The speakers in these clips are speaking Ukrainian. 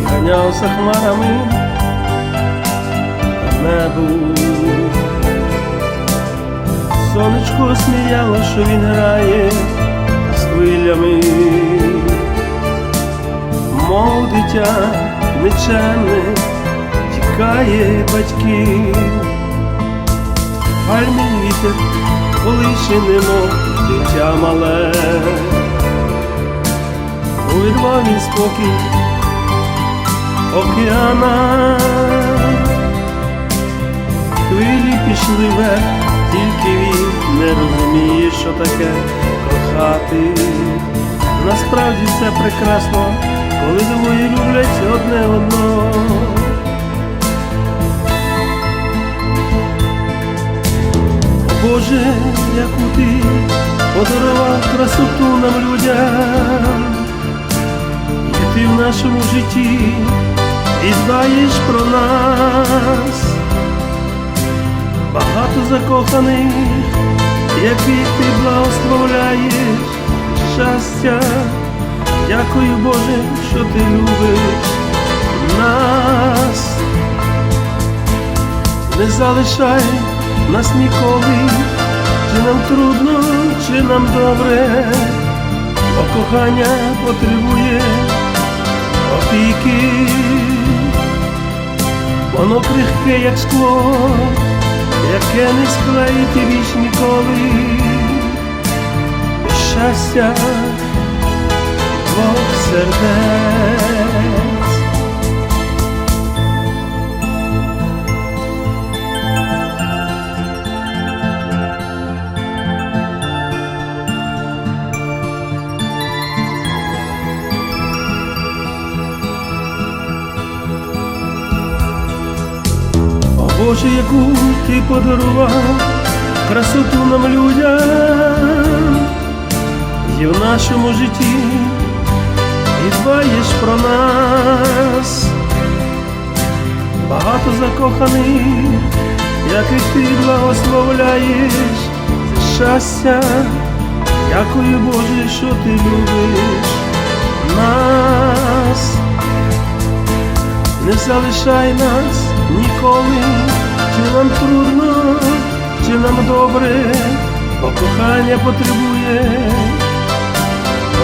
і ганявся хмарами по небу. Сонечко сміяло, що він грає з хвилями, мов дитя нечемне тікає батьків, Гальмий вітер колише немов дитя мале, він спокій океана, хвилі пішли вверх, тільки він не розуміє, що таке кохати. Насправді це прекрасно, коли двоє люблять одне одного. Боже, яку ти подарував красоту нам людям, нашому житті і знаєш про нас, багато закоханих, яких ти благословляєш, щастя, дякую Боже, що ти любиш нас, не залишай нас ніколи, чи нам трудно, чи нам добре, бо кохання потребує воно крихке, як скло, яке не склеїти віч ніколи, щастя двох сердець. Боже, яку ти подарував красоту нам людям, і в нашому житті і дбаєш про нас, багато закоханих, яких ти благословляєш, це щастя, дякую Боже, що ти любиш нас. Не залишай нас ніколи, чи нам трудно, чи нам добре, бо кохання потребує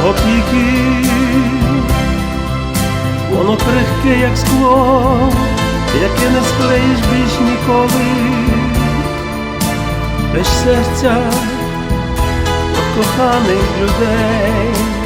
опіки, воно крихке, як скло, яке не склеїш більш ніколи, без серця коханих людей.